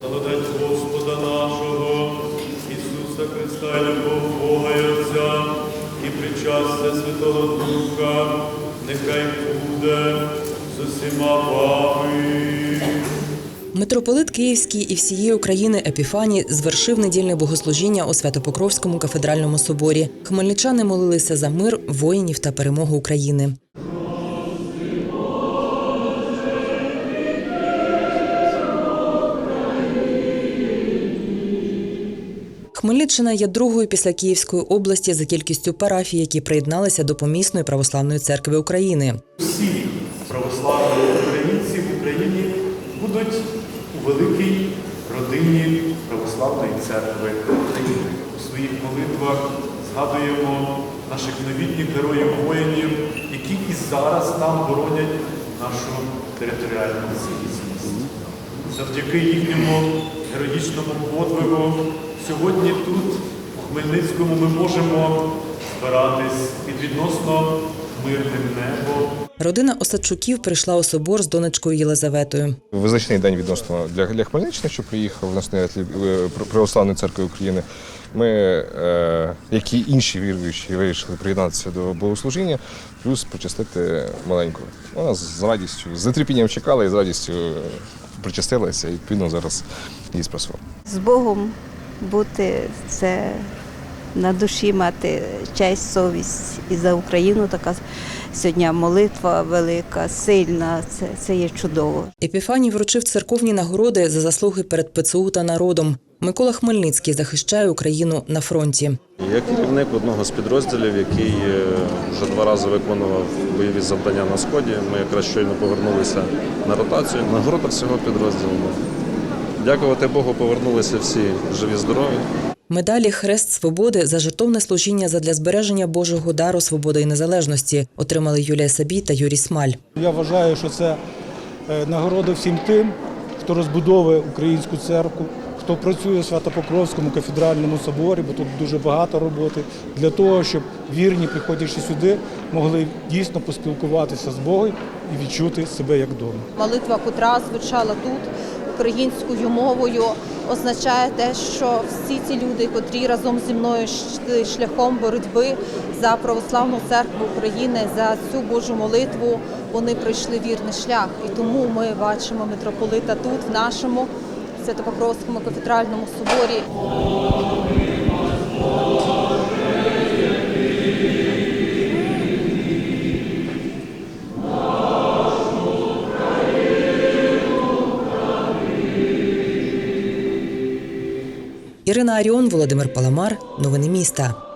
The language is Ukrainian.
Благодать Господа нашого, Ісуса Христа, любов Бога і Отця, і причастя Святого Духа, нехай буде з усіма вами. Митрополит Київський і всієї України Епіфаній звершив недільне богослужіння у Свято-Покровському кафедральному соборі. Хмельничани молилися за мир, воїнів та перемогу України. Хмельниччина є другою після Київської області за кількістю парафій, які приєдналися до помісної православної церкви України. Всі православні українці в Україні будуть у великій родині православної церкви України. У своїх молитвах згадуємо наших новітніх героїв воїнів, які і зараз там боронять нашу територіальну цілісність. Завдяки їхньому героїчному подвигу сьогодні тут, у Хмельницькому, ми можемо збиратись під відносно мирним небом. Родина Осадчуків прийшла у собор з донечкою Єлизаветою. Визначний день відносно для, для Хмельниччини, що приїхав настоятель е, Православної церкви України. Ми, е, як і інші віруючі, вирішили приєднатися до богослужіння, плюс причастити маленьку. Вона з радістю, з нетерпінням чекала і з радістю причастилася, і відповідно зараз її спрацювала. з Богом бути це на душі мати честь, совість і за Україну така сьогодні молитва велика, сильна. Це, це є чудово. Епіфаній вручив церковні нагороди за заслуги перед ПЦУ та народом. Микола Хмельницький захищає Україну на фронті. Я керівник одного з підрозділів, який е, вже два рази виконував бойові завдання на сході. Ми якраз щойно повернулися на ротацію. Нагорода всього підрозділу. Дякувати Богу, повернулися всі живі, здорові. Медалі Хрест Свободи за жертовне служіння задля збереження Божого дару свободи і незалежності отримали Юлія Сабій та Юрій Смаль. Я вважаю, що це е, нагорода всім тим, хто розбудовує українську церкву, хто працює в Свято-Покровському кафедральному соборі, бо тут дуже багато роботи, для того, щоб вірні, приходячи сюди, могли дійсно поспілкуватися з Богом і відчути себе як вдома. Молитва, котра звучала тут українською мовою, означає те, що всі ці люди, котрі разом зі мною йшли шляхом боротьби за православну церкву України, за цю Божу молитву, вони пройшли вірний шлях. І тому ми бачимо митрополита тут, в нашому Святопокровському кафедральному соборі. Ірина Аріон, Володимир Паламар. Новини міста.